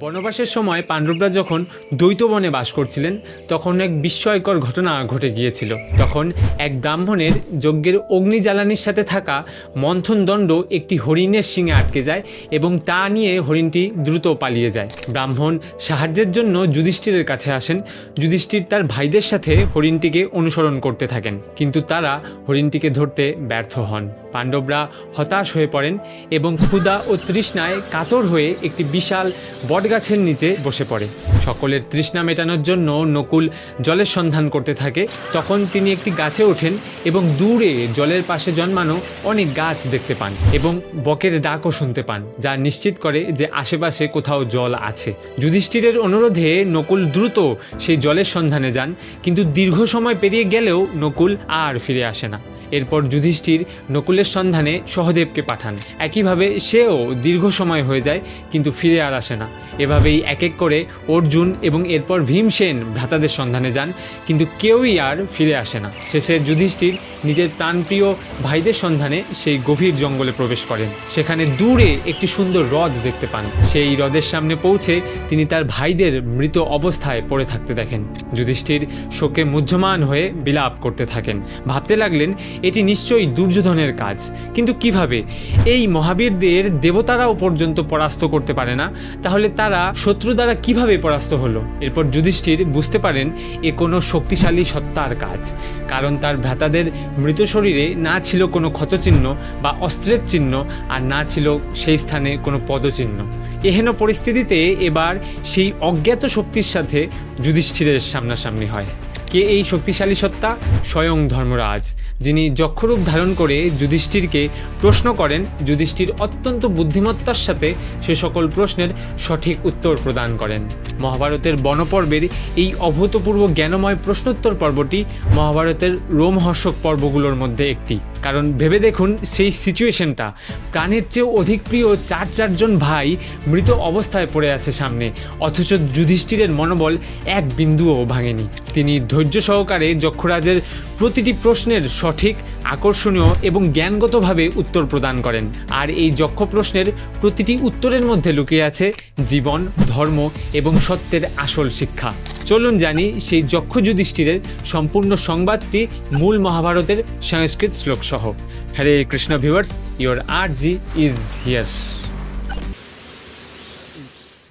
বনবাসের সময় পাণ্ডবরা যখন দ্বৈত বনে বাস করছিলেন, তখন এক বিস্ময়কর ঘটনা ঘটে গিয়েছিল। তখন এক ব্রাহ্মণের যজ্ঞের অগ্নি জ্বালানির সাথে থাকা মন্থন দণ্ড একটি হরিণের শিঙে আটকে যায় এবং তা নিয়ে হরিণটি দ্রুত পালিয়ে যায়। ব্রাহ্মণ সাহায্যের জন্য যুধিষ্ঠিরের কাছে আসেন। যুধিষ্ঠির তার ভাইদের সাথে হরিণটিকে অনুসরণ করতে থাকেন, কিন্তু তারা হরিণটিকে ধরতে ব্যর্থ হন। পাণ্ডবরা হতাশ হয়ে পড়েন এবং ক্ষুদা ও তৃষ্ণায় কাতর হয়ে একটি বিশাল বটগাছের নিচে বসে পড়ে। সকলের তৃষ্ণা মেটানোর জন্য নকুল জলের সন্ধান করতে থাকে। তখন তিনি একটি গাছে ওঠেন এবং দূরে জলের পাশে জন্মানো অনেক গাছ দেখতে পান এবং বকের ডাকও শুনতে পান, যা নিশ্চিত করে যে আশেপাশে কোথাও জল আছে। যুধিষ্ঠিরের অনুরোধে নকুল দ্রুত সেই জলের সন্ধানে যান, কিন্তু দীর্ঘ সময় পেরিয়ে গেলেও নকুল আর ফিরে আসে না। এরপর যুধিষ্ঠির নকুলের সন্ধানে সহদেবকে পাঠান। একইভাবে সেও দীর্ঘ সময় হয়ে যায়, কিন্তু ফিরে আর আসে না। এভাবেই এক এক করে অর্জুন এবং এরপর ভীমসেন ভ্রাতাদের সন্ধানে যান, কিন্তু কেউই আর ফিরে আসে না। শেষে যুধিষ্ঠির নিজের প্রাণপ্রিয় ভাইদের সন্ধানে সেই গভীর জঙ্গলে প্রবেশ করেন। সেখানে দূরে একটি সুন্দর হ্রদ দেখতে পান। সেই হ্রদের সামনে পৌঁছে তিনি তার ভাইদের মৃত অবস্থায় পড়ে থাকতে দেখেন। যুধিষ্ঠির শোকে মুহ্যমান হয়ে বিলাপ করতে থাকেন। ভাবতে লাগলেন, এটি নিশ্চয়ই দুর্যোধনের কাজ। কিন্তু কীভাবে? এই মহাবীরদের দেবতারাও পর্যন্ত পরাস্ত করতে পারে না। তাহলে তারা শত্রু দ্বারা কীভাবে পরাস্ত হলো? এরপর যুধিষ্ঠির বুঝতে পারেন, এ কোনো শক্তিশালী সত্তার কাজ। কারণ তার ভ্রাতাদের মৃত শরীরে না ছিল কোনো ক্ষতচিহ্ন বা অস্ত্রের চিহ্ন, আর না ছিল সেই স্থানে কোনো পদচিহ্ন। এহেন পরিস্থিতিতে এবার সেই অজ্ঞাত শক্তির সাথে যুধিষ্ঠিরের সামনাসামনি হয়। কে এই শক্তিশালী সত্তা? স্বয়ং ধর্মরাজ, যিনি যক্ষরূপ ধারণ করে যুধিষ্ঠিরকে প্রশ্ন করেন, যুধিষ্ঠির অত্যন্ত বুদ্ধিমত্তার সাথে সে সকল প্রশ্নের সঠিক উত্তর প্রদান করেন। মহাভারতের বনপর্বের এই অভূতপূর্ব জ্ঞানময় প্রশ্নোত্তর পর্বটি মহাভারতের রোমহর্ষক পর্বগুলোর মধ্যে একটি। কারণ ভেবে দেখুন, সেই সিচুয়েশনটা। প্রাণের চেয়েও অধিক প্রিয় চার চারজন ভাই মৃত অবস্থায় পড়ে আছে সামনে, অথচ যুধিষ্ঠিরের মনোবল এক বিন্দুও ভাঙেনি। তিনি সহকারে যক্ষরাজের প্রতিটি প্রশ্নের সঠিক, আকর্ষণীয় এবং জ্ঞানগতভাবে উত্তর প্রদান করেন। আর এই যক্ষ প্রশ্নের প্রতিটি উত্তরের মধ্যে লুকিয়ে আছে জীবন, ধর্ম এবং সত্যের আসল শিক্ষা। চলুন জানি সেই যক্ষ যুধিষ্ঠিরের সম্পূর্ণ সংবাদটি মূল মহাভারতের সংস্কৃত শ্লোকসহ। Hare Krishna viewers, your R G is here.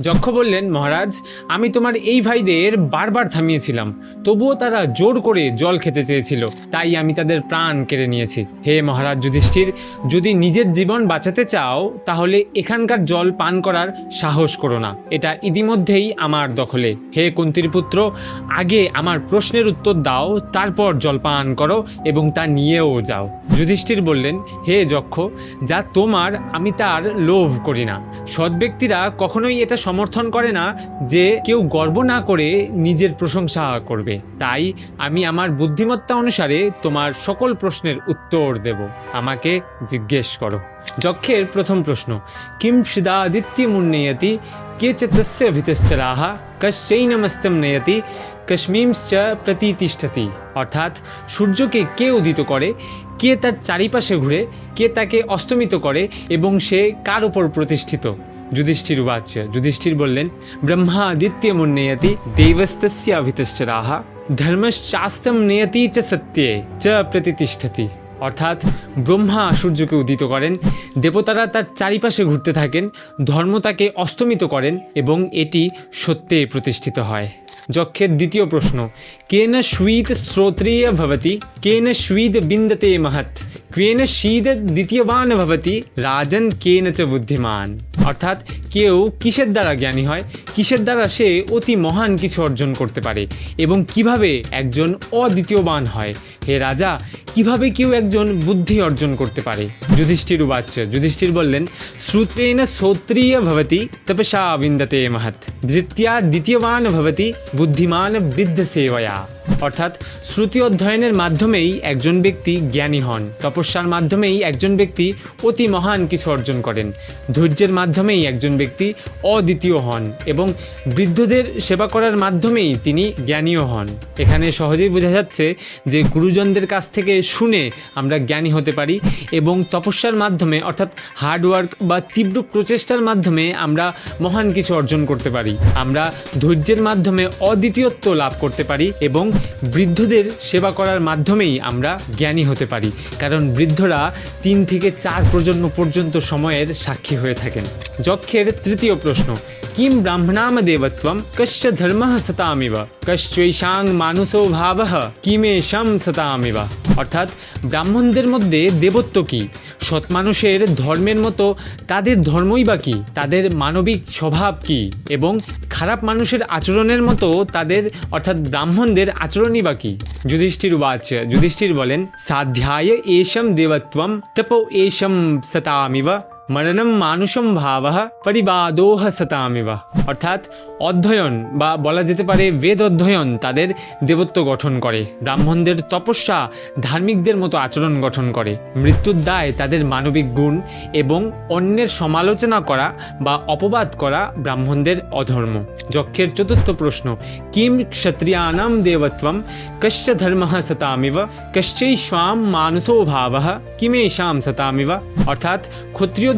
যক্ষ বললেন, মহারাজ, আমি তোমার এই ভাইদের বারবার থামিয়েছিলাম। তবুও তারা জোর করে জল খেতে চেয়েছিল। তাই আমি তাদের প্রাণ কেড়ে নিয়েছি। হে মহারাজ যুধিষ্ঠির, যদি নিজের জীবন বাঁচাতে চাও, তাহলে এখানকার জল পান করার সাহস করো না। এটা ইতিমধ্যেই আমার দখলে। হে কুন্তির পুত্র, আগে আমার প্রশ্নের উত্তর দাও, তারপর জল পান করো এবং তা নিয়েও যাও। যুধিষ্ঠির বললেন, হে যক্ষ, যা তোমার, আমি তার লোভ করি না। সৎ ব্যক্তিরা কখনোই এটা সমর্থন করে না যে কেউ গর্ব না করে নিজের প্রশংসা করবে। তাই আমি আমার বুদ্ধিমত্তা অনুসারে তোমার সকল প্রশ্নের উত্তর দেব। আমাকে জিজ্ঞেস করো। যক্ষের প্রথম প্রশ্ন, কিম সিদাদিত্য মুন্নয়তি? কে চ তস্য ভিতশ্চরাহ কশ্চৈনমস্তম নয়তি? কশ্মীমশ্চ প্রতিতিষ্ঠতি? অর্থাৎ সূর্যকে কে উদিত করে? কে তার চারিপাশে ঘুরে? কে তাকে অস্তমিত করে? এবং সে কার উপর প্রতিষ্ঠিত? যুধিষ্ঠির উবাচ যুধিষ্ঠির বললেন, ব্রহ্মাদিত্য মুন্নয়তি দেবস্তস্য অভিতশ্চরাহ ধর্মশাস্ত্রম নয়তি চ সত্যে, চ প্রতিষ্ঠতি অর্থাৎ ব্রহ্মা সূর্যকে উদিত করেন, দেবতারা তার চারিপাশে ঘুরতে থাকেন, ধর্ম তাকে অস্তমিত করেন এবং এটি সত্যে প্রতিষ্ঠিত হয়। যক্ষের দ্বিতীয় প্রশ্ন, কেন স্বীত শ্রোত্রিয় ভবতি, কেন স্বীদ বিন্দতে মহৎ? কেন শীদ দ্বিতীয়বান ভবতি রাজন কেন চ বুদ্ধিমান অর্থাৎ কেউ কিসের দ্বারা জ্ঞানী হয় কিসের দ্বারা সে অতি মহান কিছু অর্জন করতে পারে, এবং কীভাবে একজন অদ্বিতীয়বান হয়। হে রাজা, কীভাবে কেউ একজন বুদ্ধি অর্জন করতে পারে? যুধিষ্ঠির উবাচ যুধিষ্ঠির বললেন, শ্রুতেন শ্রোত্রিয় ভবতি তপসা বিন্দতে মহৎ। ধৃত্যা দ্বিতীয়বান ভবতি, বুদ্ধিমান বৃদ্ধ সেবয়া। অর্থাৎ শ্রুতি অধ্যয়নের মাধ্যমেই একজন ব্যক্তি জ্ঞানী হন। তপস্যার মাধ্যমেই একজন ব্যক্তি অতি মহান কিছু অর্জন করেন। ধৈর্যের মাধ্যমেই একজন ব্যক্তি অদ্বিতীয় হন এবং বৃদ্ধদের সেবা করার মাধ্যমেই তিনি জ্ঞানীও হন। এখানে সহজেই বোঝা যাচ্ছে যে গুরুজনদের কাছ থেকে শুনে আমরা জ্ঞানী হতে পারি এবং তপস্যার মাধ্যমে অর্থাৎ হার্ডওয়ার্ক বা তীব্র প্রচেষ্টার মাধ্যমে আমরা মহান কিছু অর্জন করতে পারি। আমরা ধৈর্যের মাধ্যমে অদ্বিতীয়ত্ব লাভ করতে পারি এবং বৃদ্ধদের সেবা করার মাধ্যমেই আমরা জ্ঞানী হতে পারি, কারণ বৃদ্ধরা তিন থেকে চার প্রজন্ম পর্যন্ত সময়ের সাক্ষী হয়ে থাকেন। যক্ষের তৃতীয় প্রশ্ন, কিম ব্রাহ্মণাম দেবত্বম, কশ্চ ধর্ম সতামিব কশ্চৈষাং মানুষো ভাব, কিমেশম সতামিব। অর্থাৎ ব্রাহ্মণদের মধ্যে দেবত্ব কি? সৎ মানুষের ধর্মের মতো তাদের ধর্মই বা কী? তাদের মানবিক স্বভাব কি? এবং খারাপ মানুষের আচরণের মতো তাদের, অর্থাৎ ব্রাহ্মণদের আচরণই বা কী? যুধিষ্ঠির বাচ যুধিষ্ঠির বলেন, সাধ্যায় এশম দেবত্বম তপ এশম সতামিব। মরণম মানুষম ভাব পরিবাদোহ সতামিবা অর্থাৎ অধ্যয়ন বা বলা যেতে পারে বেদ অধ্যয়ন তাদের দেবত্ব গঠন করে। ব্রাহ্মণদের তপস্যা ধার্মিকদের মতো আচরণ গঠন করে। মৃত্যুর দায় তাদের মানবিক গুণ এবং অন্যের সমালোচনা করা বা অপবাদ করা ব্রাহ্মণদের অধর্ম। যক্ষের চতুর্থ প্রশ্ন, কিম ক্ষত্রিয়ানাম দেবত্বম, কশ্চ ধর্ম সতামিব কশ্চৈশ্বাম মানসো ভাব, কিমেশাম সতামিব। অর্থাৎ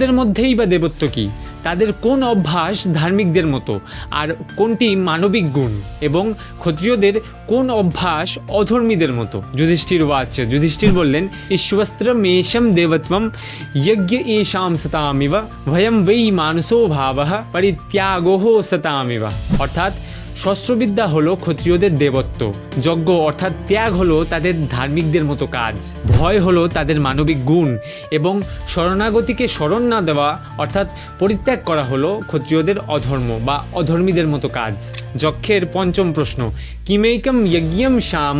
ক্ষত্রিয়দের মধ্যেই বা দেবত্ব কী? তাদের কোন অভ্যাস ধার্মিকদের মতো? আর কোনটি মানবিক গুণ? এবং ক্ষত্রিয়দের কোন অভ্যাস অধর্মীদের মতো? যুধিষ্ঠির ওয়াচ যুধিষ্ঠির বললেন ঈশ্বস্ত্র মেষম দেবত্বম যজ্ঞ এষাম সতামিব, ভয়ম বৈ মানসো ভাব পরিত্যাগোহ সতামিব। অর্থাৎ শস্ত্রবিদ্যা হলো ক্ষত্রিয়দের দেবত্ব। যজ্ঞ অর্থাৎ ত্যাগ হলো তাদের ধার্মিকদের মতো কাজ। ভয় হলো তাদের মানবিক গুণ এবং শরণাগতিকে শরণ না দেওয়া অর্থাৎ পরিত্যাগ করা হলো ক্ষত্রিয়দের অধর্ম বা অধর্মীদের মতো কাজ। যক্ষের পঞ্চম প্রশ্ন, কিমেকম যজ্ঞম শ্যাম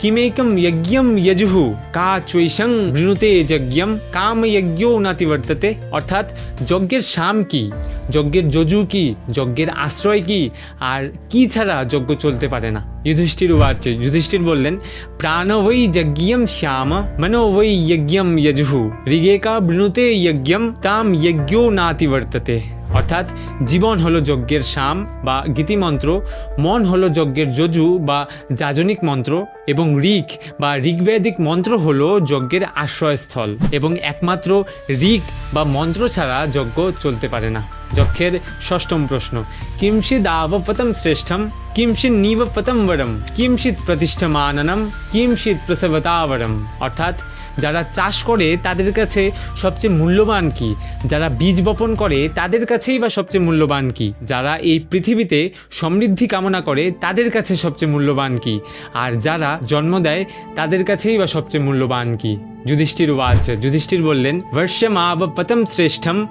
কিমেকম যজ্ঞম যজুহু কা চৈষং বৃণুতে যজ্ঞম কাম যজ্ঞও নাতিবর্ততে অর্থাৎ যজ্ঞের শাম কি যজ্ঞের যজু কি যজ্ঞের আশ্রয় কি আর কি ছাড়া যজ্ঞ চলতে পারে না যুধিষ্ঠির উবাচ যুধিষ্ঠির বললেন প্রাণ বৈ যজ্ঞম শ্যাম মনো বৈ যজ্ঞম যজুহু ঋগেকা বৃণুতে যজ্ঞম তাম যজ্ঞও নাতিবর্ততে অর্থাৎ জীবন হলো যজ্ঞের শাম বা গীতিমন্ত্র, মন হলো যজ্ঞের যজু বা যাজনিক মন্ত্র এবং ঋক বা ঋগ্বেদিক মন্ত্র হলো যজ্ঞের আশ্রয়স্থল এবং একমাত্র ঋক বা মন্ত্র ছাড়া যজ্ঞ চলতে পারে না। যক্ষের ষষ্ঠম প্রশ্ন, কিমশিদ আবপতম শ্রেষ্ঠম, কিমশিদ নিবপতম বরম, কিমশিদ প্রতিষ্ঠামাননম, কিমশিদ প্রসবতাবরম। অর্থাৎ যারা চাষ করে তাদের কাছে সবচেয়ে মূল্যবান কি? যারা বীজ বপন করে তাদের কাছেই বা সবচেয়ে মূল্যবান কি? যারা এই পৃথিবীতে সমৃদ্ধি কামনা করে তাদের কাছে সবচেয়ে মূল্যবান কি? আর যারা জন্ম দেয় তাদের কাছেই বা সবচেয়ে মূল্যবান কি? যুধিষ্ঠির ওয়াচ যুধিষ্ঠির বললেন বর্ষমাব পতম শ্রেষ্ঠম,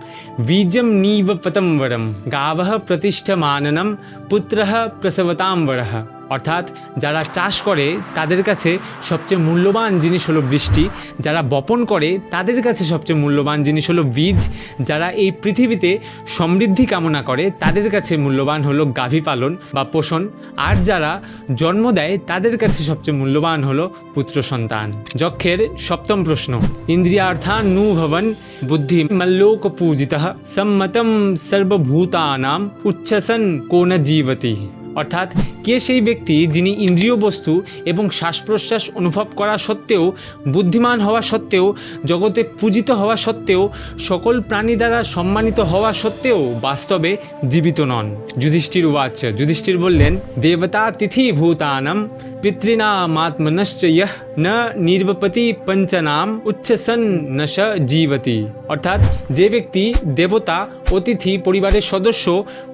বীজম নীব পতম বরম গাব প্রতিষ্ঠমাননম পুত্র প্রসবতাম বরহ অর্থাৎ যারা চাষ করে, তাদের কাছে সবচেয়ে মূল্যবান জিনিস হলো বৃষ্টি। যারা বপন করে, তাদের কাছে সবচেয়ে মূল্যবান জিনিস হলো বীজ। যারা এই পৃথিবীতে সমৃদ্ধি কামনা করে, তাদের কাছে মূল্যবান হলো গাভী পালন বা পোষণ। আর যারা জন্ম দেয়, তাদের কাছে সবচেয়ে মূল্যবান হলো পুত্র সন্তান। যক্ষের সপ্তম প্রশ্ন ইন্দ্রিয়ার্থান নু ভবন বুদ্ধি মল্লোক পূজিত সম্মতম সর্বভূতানাম উচ্ছ্বসন কোন জীবতি। অর্থাৎ কে সেই ব্যক্তি যিনি ইন্দ্রিয় বস্তু এবং শ্বাস প্রশ্বাস অনুভব করা সত্ত্বেও, বুদ্ধিমান হওয়া সত্ত্বেও, জগতে পূজিত হওয়া সত্ত্বেও, সকল প্রাণী দ্বারা সম্মানিত হওয়া সত্ত্বেও বাস্তবে জীবিত নন। যুধিষ্ঠির উবাচ। যুধিষ্ঠির বললেন, দেবতা তিথি ভূতানাম পিতৃনামাত্মনশ্চ ইহ ন নির্বপতি পঞ্চনাম উচ্ছ্বসন নশ জীবতি অর্থাৎ যে ব্যক্তি, দেবতা, অতিথি, পরিবারের সদস্য,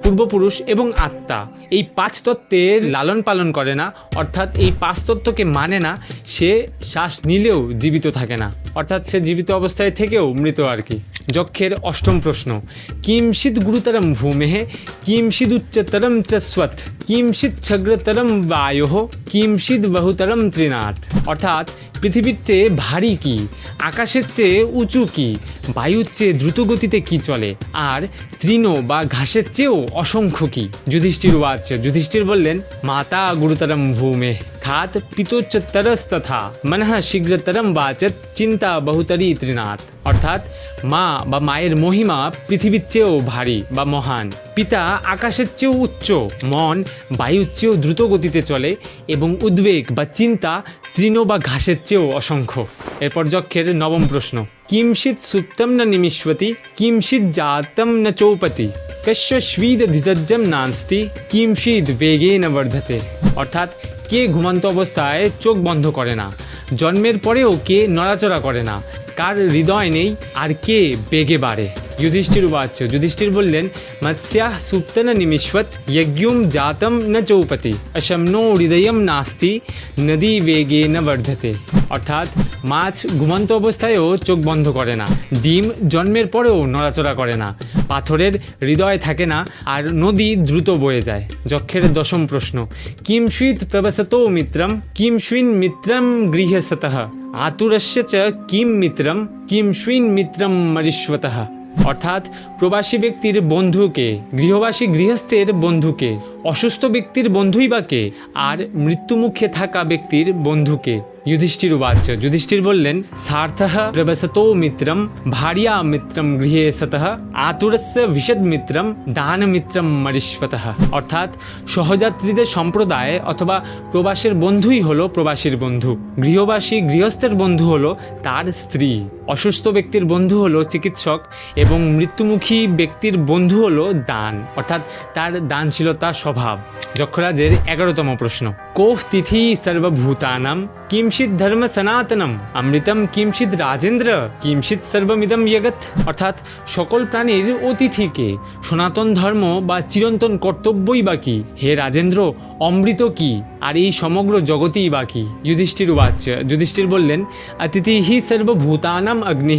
পূর্বপুরুষ এবং আত্মা, এই পাঁচ তত্ত্বের লালন পালন করে না, অর্থাৎ এই পাঁচ তত্ত্বকে মানে না, সে শ্বাস নিলেও জীবিত থাকে না। অর্থাৎ সে জীবিত অবস্থায় থেকেও মৃত আর কি। যক্ষের অষ্টম প্রশ্ন। কিমশিদ গুরুতরম ভূমে কিমশিদ উচ্চতরম চ স্বথ কিমশিদ ছগ্রতরম বায়ো, কিমশিদ বহুতরম ত্রিনাথ। অর্থাৎ পৃথিবীর চেয়ে ভারী কি? আকাশের চেয়ে উঁচু কি? বায়ুর চেয়ে দ্রুতগতিতে কি চলে? আর তৃণ বা ঘাসের চেয়েও অসংখ্য কি? যুধিষ্ঠির ওয়াচ যুধিষ্ঠির বললেন, মাতা গুরুতরম ভূমে অর্থাৎ পিতোচ্চতরস্তথা মনঃ শীঘ্রতরম বাচত চিন্তা বহুতরী তৃণাত। অর্থাৎ মা বা মায়ের মহিমা পৃথিবীর চেয়েও ভারী বা মহান। পিতা আকাশের চেয়েও উচ্চ, মন বায়ুর চেয়েও দ্রুত গতিতে চলে এবং উদ্বেগ বা চিন্তা তৃণ বা ঘাসের চেয়েও অসংখ্য। এরপর যক্ষের নবম প্রশ্ন, কিমশিত সুপ্তম ন নিমিষ্বতি, কিমশিত জাতম ন চৌপতি? কশ্যস্বীদ ধিতজ্জম নাস্তি কিমশিদ বেগে ন বর্ধতে। অর্থাৎ, কে ঘুমান্ত অবস্থায় চোখ বন্ধ করে না? জন্মের পরেও কে নড়াচড়া করে না? কার হৃদয় নেই আর কে বেগে বাড়ে? যুধিষ্ঠির উবাচ যুধিষ্ঠির বললেন, মৎস্যা সুপ্তন নিমিষ্বত যজ্ঞুম জাতম ন চৌপতি। অশমনো হৃদয়ম নাস্তি, নদী বেগে ন বর্ধতে। অর্থাৎ, মাছ ঘুমন্ত অবস্থায়ও চোখ বন্ধ করে না, ডিম জন্মের পরেও নড়াচড়া করে না, পাথরের হৃদয় থাকে না আর নদী দ্রুত বয়ে যায়। যক্ষের দশম প্রশ্ন কিমস্বিত প্রবসতো মিত্রম কিমস্বিন মিত্রম গৃহসতঃ আতুরস্য চ কিম মিত্রম কিমস্বিন মিত্রম মরিষ্বতঃ। অর্থাৎ প্রবাসী ব্যক্তির বন্ধুকে, গৃহবাসী গৃহস্থের বন্ধুকে, অসুস্থ ব্যক্তির বন্ধুই বা কে, আর মৃত্যুমুখে থাকা ব্যক্তির বন্ধুকে। যুধিষ্ঠির উবাচ যুধিষ্ঠির বললেন সার্থः প্রবসতো মিত্রম ভার্য়া মিত্রম গৃহে সতঃ আতুরস্য বিশদ মিত্রম দান মিত্রম মরিষ্বতঃ অর্থাৎ সহযাত্রীদের সম্প্রদায় অথবা প্রবাসের বন্ধুই হলো প্রবাসীর বন্ধু। গৃহবাসী গৃহস্থের বন্ধু হলো তার স্ত্রী। অসুস্থ ব্যক্তির বন্ধু হলো চিকিৎসক এবং মৃত্যুমুখী ব্যক্তির বন্ধু হলো দান। অর্থাৎ তার দানশীলতা স্বভাব। যক্ষরাজের এগারোতম প্রশ্ন। কোহ তিথি সর্বভূতানাম কিমশিদ ধর্ম সনাতনম অমৃতম কিমশিদ রাজেন্দ্র কিমশিদ সর্বমিদম জগৎ অর্থাৎ সকল প্রাণীর অতিথিকে সনাতন ধর্ম বা চিরন্তন কর্তব্যই বা কি হে রাজেন্দ্র অমৃত কি আর এই সমগ্র জগতই বা কি যুধিষ্ঠির উবাচ যুধিষ্ঠির বললেন অতিথি হি সর্বভূতানাম অগ্নি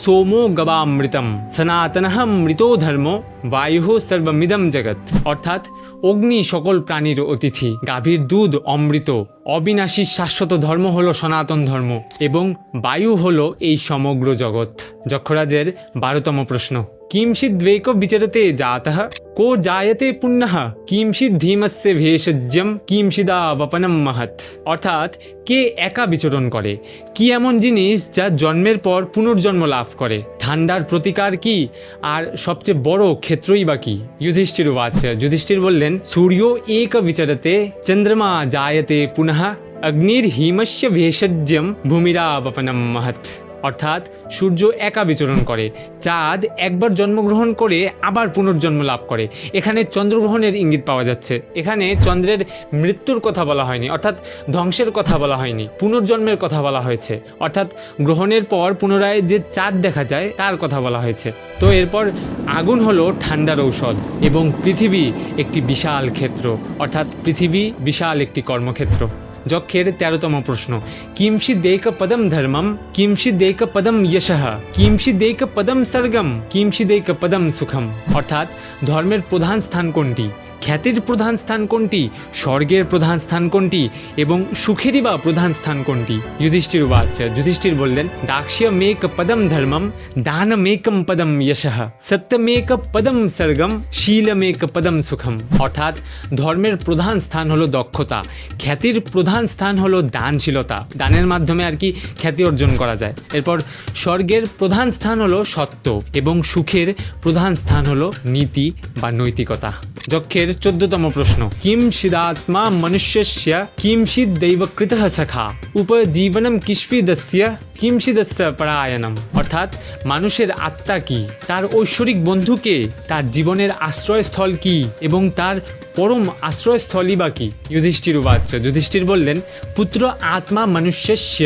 সোমো গবামৃতম সনাতন মৃতো ধর্ম বায়ু সর্বমিদম জগৎ অর্থাৎ অগ্নি সকল প্রাণীর অতিথি গাভীর দুধ অমৃত অবিনাশী শাশ্বত ধর্ম হলো সনাতন ধর্ম এবং বায়ু হলো এই সমগ্র জগৎ। যক্ষরাজের বারোতম প্রশ্ন। দ্বৈক বিচরতে জাতः কো জায়তে পুণ্যঃ কিমশিদ ধীমস্য ভেষজ্যম কিমশিদা বপনম মহৎ অর্থাৎ কে একা বিচরণ করে কি এমন জিনিস যা জন্মের পর পুনর্জন্ম লাভ করে? ঠান্ডার প্রতিকার কি? আর সবচেয়ে বড় ক্ষেত্রই বা কি? যুধিষ্ঠির উবাচ যুধিষ্ঠির বললেন, সূর্য এক বিচরতে, চন্দ্রমা জায়তে পুনঃ, অগ্নির হিমস্য ভেষজ্যম, ভূমিরা বপনম মহৎ। অর্থাৎ সূর্য একা বিচরণ করে। চাঁদ একবার জন্মগ্রহণ করে আবার পুনর্জন্ম লাভ করে। এখানে চন্দ্রগ্রহণের ইঙ্গিত পাওয়া যাচ্ছে। এখানে চন্দ্রের মৃত্যুর কথা বলা হয়নি, অর্থাৎ ধ্বংসের কথা বলা হয়নি, পুনর্জন্মের কথা বলা হয়েছে। অর্থাৎ গ্রহণের পর পুনরায় যে চাঁদ দেখা যায়, তার কথা বলা হয়েছে। তো এরপর আগুন হলো ঠান্ডার ঔষধ এবং পৃথিবী একটি বিশাল ক্ষেত্র, অর্থাৎ পৃথিবী বিশাল একটি কর্মক্ষেত্র। যক্ষের তেরোতম প্রশ্ন কিমশিদেক পদম ধর্মম কিমশিদেক পদম যশঃ কিমশিদেক পদম স্বর্গম কিমশিদেক পদম সুখম। অর্থাৎ ধর্মের প্রধান স্থান কোনটি? খ্যাতির প্রধান স্থান কোনটি, স্বর্গের প্রধান স্থান কোনটি এবং সুখেরই বা প্রধান স্থান কোনটি? যুধিষ্ঠির উবাচ যুধিষ্ঠির বললেন দাক্ষ্যমেক পদম ধর্মম, দান মেকম পদম যশঃ সত্যমেক পদম স্বর্গম শীলমেক পদম সুখম। অর্থাৎ ধর্মের প্রধান স্থান হলো দক্ষতা, খ্যাতির প্রধান স্থান হলো দানশীলতা। দানের মাধ্যমে আর কি খ্যাতি অর্জন করা যায়। এরপর, স্বর্গের প্রধান স্থান হলো সত্য এবং সুখের প্রধান স্থান হলো নীতি বা নৈতিকতা। যক্ষের চোদ্দতম প্রশ্ন কিম সিদাত্মা মনুষ্যস্য কিমশিদ দৈবকৃত সখা উপজীবনম কিস্বিদস্য কিমশিদস্য পরায়ণম। অর্থাৎ মানুষের আত্মা কি? তার ঐশ্বরিক বন্ধুকে তার জীবনের আশ্রয়স্থল কি? এবং তার পরম আশ্রয়স্থলই বা কি? যুধিষ্ঠির উবাচ যুধিষ্ঠির বললেন, পুত্র আত্মা মনুষ্যস্য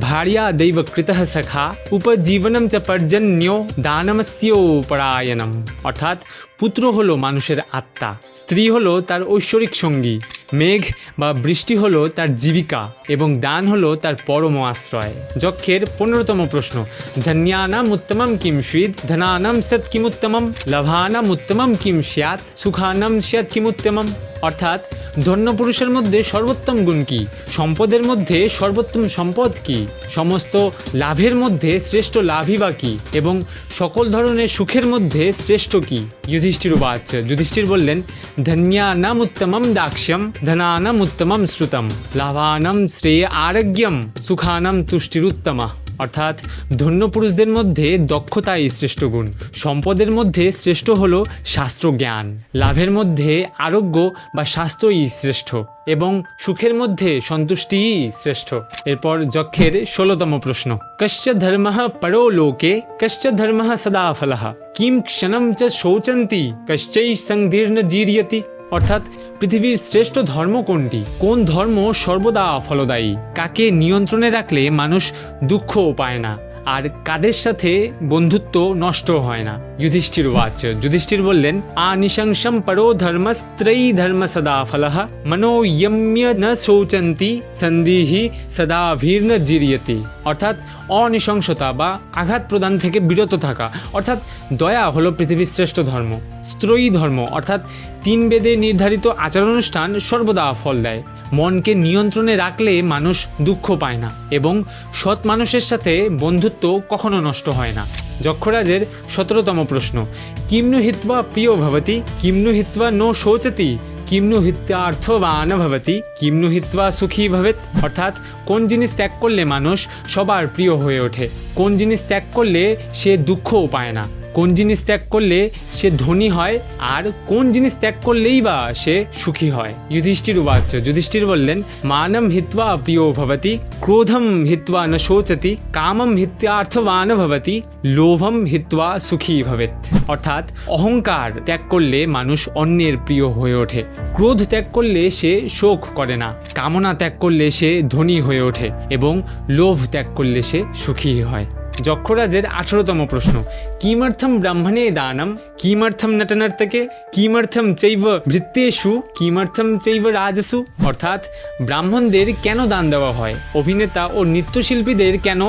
ভার্য়া দৈবকৃত সখা উপজীবনম চ পর্জন্যো দানমস্যো পরায়ণম। অর্থাৎ পুত্র হলো মানুষের আত্মা, স্ত্রী হলো তার ঐশ্বরিক সঙ্গী। মেঘ বা বৃষ্টি হলো তার জীবিকা এবং দান হলো তার পরম আশ্রয়। যক্ষের পনেরোতম প্রশ্ন, ধন্যানাম উত্তমম কিম সুইদ? ধনানাম সৎ কিমুত্তমম লভানাম উত্তমম কিম স্যাৎ সুখানাম স্যাৎ কিমুত্তমম অর্থাৎ ধন্য পুরুষের মধ্যে সর্বোত্তম গুণ কি? সম্পদের মধ্যে সর্বোত্তম সম্পদ কি? সমস্ত লাভের মধ্যে শ্রেষ্ঠ লাভই বা কি? এবং সকল ধরনের সুখের মধ্যে শ্রেষ্ঠ কি? যুধিষ্ঠির উবাচ। যুধিষ্ঠির বললেন ধন্যানাম উত্তমম দাক্ষ্যম ধনানাম উত্তমম শ্রুতম। লাভানাম শ্রেয় আরোগ্যম, সুখানাম তুষ্টিরুত্তমা। অর্থাৎ ধন্য পুরুষদের মধ্যে দক্ষতাই শ্রেষ্ঠ গুণ। সম্পদের মধ্যে শ্রেষ্ঠ হল শাস্ত্র জ্ঞান লাভের মধ্যে আরোগ্য বা স্বাস্থ্যই শ্রেষ্ঠ এবং সুখের মধ্যে সন্তুষ্টিই শ্রেষ্ঠ। এরপর যক্ষের ষোলতম প্রশ্ন, কশ্চ ধর্ম পরো লোকে, কশ্চ ধর্ম সদা ফলঃ? কিম ক্ষণম চ শৌচন্তি, কশ্চৈ সংদীর্ণ জীর্যতি? অর্থাৎ পৃথিবীর শ্রেষ্ঠ ধর্ম কোনটি? কোন ধর্ম সর্বদা ফলদায়ী? কাকে নিয়ন্ত্রণে রাখলে মানুষ দুঃখও পায় না? আর কাদের সাথে বন্ধুত্ব নষ্ট হয় না? যুধিষ্ঠির বাচ যুধিষ্ঠির বললেন আ নিশংসম পরো ধর্মস্ত্রয়ী ধর্ম সদা ফলঃ মনোয়ম্য ন শৌচন্তি সন্দিহি সদা ভীর্ণ জিরিয়তি। অর্থাৎ অনিশংসতা বা আঘাত প্রদান থেকে বিরত থাকা। অর্থাৎ দয়া হলো পৃথিবীর শ্রেষ্ঠ ধর্ম, স্ত্রয়ী ধর্ম। অর্থাৎ তিন বেদে নির্ধারিত আচারানুষ্ঠান সর্বদা ফল দেয়। মনকে নিয়ন্ত্রণে রাখলে মানুষ দুঃখ পায় না এবং সৎ মানুষের সাথে বন্ধুত্ব কখনো নষ্ট হয় না। যক্ষরাজের সতেরোতম প্রশ্ন, কিম্নু প্রিয় ভবতি? কিম্নু নো শোচতি? কিম্নু হিত্যার্থবান ভবতি কিম্নু হিত্বা সুখী ভবেত অর্থাৎ কোন জিনিস ত্যাগ করলে মানুষ সবার প্রিয় হয়ে ওঠে কোন জিনিস ত্যাগ করলে সে দুঃখও পায় না কোন জিনিস ত্যাগ করলে সে ধনী হয় আর কোন জিনিস ত্যাগ করলেই বা সে সুখী হয়? যুধিষ্ঠির উবাচ যুধিষ্ঠির বললেন, মানম হিত্বা প্রিয় ভবতি, ক্রোধম হিত্বা ন শোচতি, কামম হিত্যার্থবান ভবতি, লোভম হিত্বা সুখী ভবেত। অর্থাৎ অহংকার ত্যাগ করলে মানুষ অন্যের প্রিয় হয়ে ওঠে। ক্রোধ ত্যাগ করলে সে শোক করে না। কামনা ত্যাগ করলে সে ধনী হয়ে ওঠে এবং লোভ ত্যাগ করলে সে সুখী হয়। যক্ষরাজের আঠারোতম প্রশ্ন। কিমর্থম ব্রাহ্মণে দানম, কিমর্থম নটনর্তকে, কিমর্থম চৈব ভৃত্যেষু, কিমর্থম চৈব রাজসু। অর্থাৎ ব্রাহ্মণদের কেন দান দেওয়া হয়? অভিনেতা ও নৃত্যশিল্পীদের কেন,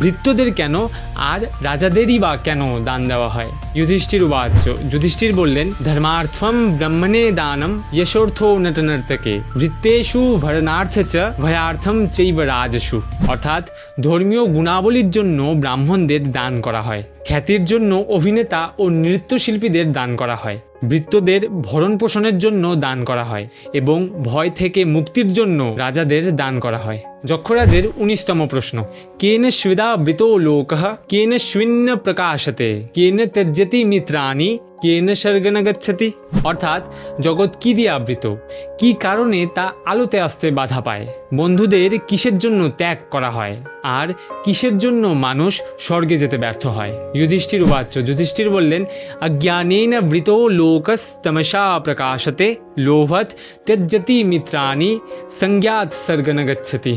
ভৃত্যদের কেন, আর রাজাদেরই বা কেন দান দেওয়া হয়? যুধিষ্ঠির উবাচ যুধিষ্ঠির বললেন, ধর্মার্থম ব্রাহ্মণে দানম, যশোর্থ নটনর্তকে, ভৃত্যেষু ভরণার্থ চ ভয়ার্থম চৈব রাজসু। অর্থাৎ ধর্মীয় গুণাবলীর জন্য ব্রাহ্মণদের দান করা হয়। খ্যাতির জন্য অভিনেতা ও নৃত্যশিল্পীদের দান করা হয়। বৃত্তদের ভরণ পোষণের জন্য দান করা হয় এবং ভয় থেকে মুক্তির জন্য রাজাদের দান করা হয়। যক্ষরাজের উনিশতম প্রশ্ন, কেন স্বিদা বৃত লোক কেন শূন্য প্রকাশতে কেন ত্যজ্যতি মিত্রাণি কেন স্বর্গন গচ্ছতি অর্থাৎ জগৎ কি দিয়ে আবৃত? কি কারণে তা আলোতে আসতে বাধা পায়? বন্ধুদের কিসের জন্য ত্যাগ করা হয়? আর কিসের জন্য মানুষ স্বর্গে যেতে ব্যর্থ হয়? যুধিষ্ঠির উবাচ্য। যুধিষ্ঠির বললেন অজ্ঞানেন বৃত লোকস্তমসা প্রকাশতে, লোভত ত্যজ্যতি মিত্রাণি, সংজ্ঞাত স্বর্গন গচ্ছতি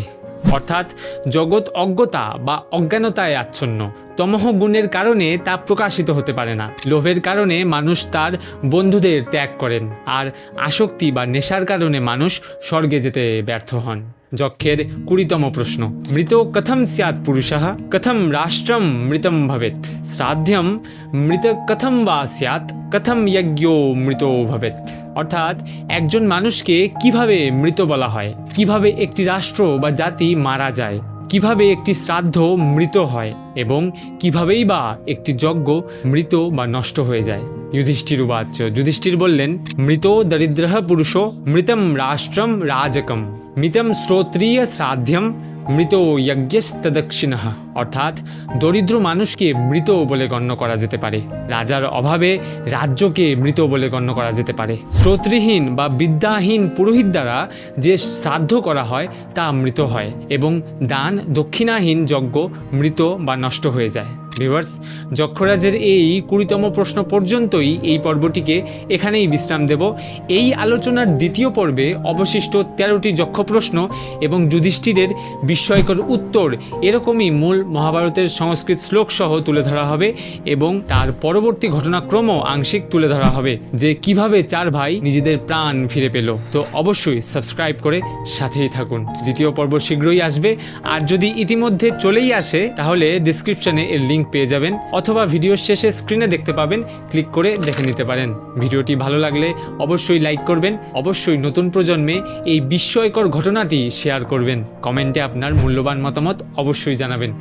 অর্থাৎ জগৎ অজ্ঞতা বা অজ্ঞানতায় আচ্ছন্ন। তমহ গুণের কারণে তা প্রকাশিত হতে পারে না। লোভের কারণে মানুষ তার বন্ধুদের ত্যাগ করেন। আর আসক্তি বা নেশার কারণে মানুষ স্বর্গে যেতে ব্যর্থ হন। যক্ষের কুড়িতম প্রশ্ন মৃত কথম স্যাৎ পুরুষ কথম রাষ্ট্রম মৃতম ভবেত শ্রাদ্ধম মৃত কথম বা স্যাৎ কথম যজ্ঞ মৃত ভবেত অর্থাৎ একজন মানুষকে কীভাবে মৃত বলা হয়? কীভাবে একটি রাষ্ট্র বা জাতি মারা যায়? কীভাবে একটি শ্রাদ্ধ মৃত হয় এবং কিভাবেই বা একটি যজ্ঞ মৃত বা নষ্ট হয়ে যায়। যুধিষ্ঠির উপাচ্য যুধিষ্ঠির বললেন, মৃত দরিদ্র পুরুষ, মৃতম রাষ্ট্রম রাজকম, মৃতম শ্রোত্রীয় শ্রাদ্ধম মৃত ইয়জ্ঞেস্তদক্ষিণ অর্থাৎ দরিদ্র মানুষকে মৃত বলে গণ্য করা যেতে পারে। রাজার অভাবে রাজ্যকে মৃত বলে গণ্য করা যেতে পারে। শ্রোতৃহীন বা বিদ্যাহীন পুরোহিত দ্বারা যে শ্রাদ্ধ করা হয়, তা মৃত হয় এবং দান দক্ষিণাহীন যজ্ঞ মৃত বা নষ্ট হয়ে যায়। ভিভার্স যক্ষরাজের এই কুড়িতম প্রশ্ন পর্যন্তই এই পর্বটিকে এখানেই বিশ্রাম দেব। এই আলোচনার দ্বিতীয় পর্বে অবশিষ্ট তেরোটি যক্ষ প্রশ্ন এবং যুধিষ্ঠিরের বিস্ময়কর উত্তর এরকমই মূল মহাভারতের সংস্কৃত শ্লোক সহ তুলে ধরা হবে এবং তার পরবর্তী ঘটনাক্রম আংশিক তুলে ধরা হবে যে কীভাবে চার ভাই নিজেদের প্রাণ ফিরে পেল। তো অবশ্যই সাবস্ক্রাইব করে সাথেই থাকুন। দ্বিতীয় পর্ব শীঘ্রই আসবে। আর যদি ইতিমধ্যে চলেই আসে, তাহলে ডিসক্রিপশনে এর লিঙ্ক লিঙ্ক পেয়ে যাবেন অথবা ভিডিওর শেষে স্ক্রিনে দেখতে পাবেন ক্লিক করে দেখে নিতে পারেন। ভিডিওটি ভালো লাগলে অবশ্যই লাইক করবেন, অবশ্যই নতুন প্রজন্মে এই বিস্ময়কর ঘটনাটি শেয়ার করবেন। কমেন্টে আপনার মূল্যবান মতামত অবশ্যই জানাবেন।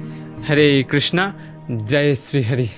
হরে কৃষ্ণা, জয় শ্রী হরি।